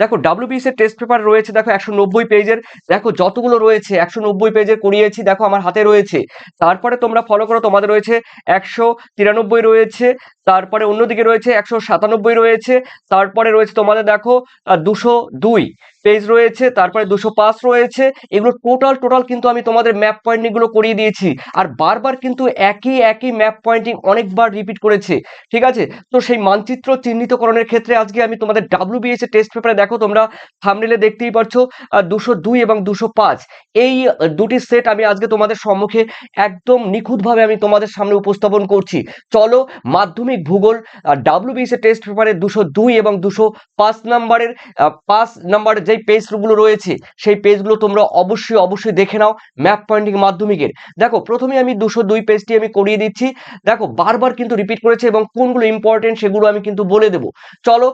দেখো ডাব্লিউবিএস এর test paper রয়েছে, দেখো একশো নব্বই পেজের দেখো যতগুলো রয়েছে, একশো নব্বই পেজের করিয়েছি, দেখো আমার হাতে রয়েছে। তারপরে তোমরা ফলো করো, তোমাদের রয়েছে একশো তিরানব্বই রয়েছে, তারপরে অন্যদিকে রয়েছে একশো সাতানব্বই রয়েছে, তারপরে রয়েছে তোমাদের দেখো দুশো দুই। পেজ রয়েছে, তারপরে দুশো পাঁচ রয়েছে। এগুলো টোটাল টোটাল কিন্তু আমি তোমাদের ম্যাপ পয়েন্টিংগুলো করিয়ে দিয়েছি। আর বারবার কিন্তু একই একই ম্যাপ পয়েন্টিং অনেকবার রিপিট করেছে, ঠিক আছে? তো সেই মানচিত্র চিহ্নিতকরণের ক্ষেত্রে আজকে আমি তোমাদের ডাব্লিউবিএস এর টেস্ট পেপারে দেখো, তোমরা থামনেলে দেখতেই পাচ্ছ দুশো দুই এবং দুশো পাঁচ। এই দুটি সেট আমি আজকে তোমাদের সম্মুখে একদম নিখুঁতভাবে আমি তোমাদের সামনে উপস্থাপন করছি। চলো, মাধ্যমিক ভূগোল ডাব্লিউবিএস এর টেস্ট পেপারে দুশো দুই এবং দুশো পাঁচ নাম্বারের পাঁচ নাম্বারের যেই পেজগুলো রয়েছে, সেই পেজগুলো তোমরা অবশ্যই অবশ্যই দেখে নাও ম্যাপ পয়েন্টিং মাধ্যমিকের। দেখো প্রথমে আমি দুশো দুই পেজটি আমি করিয়ে দিচ্ছি। দেখো, বারবার কিন্তু রিপিট করেছে এবং কোনগুলো ইম্পর্টেন্ট সেগুলো আমি কিন্তু বলে দেবো। চলো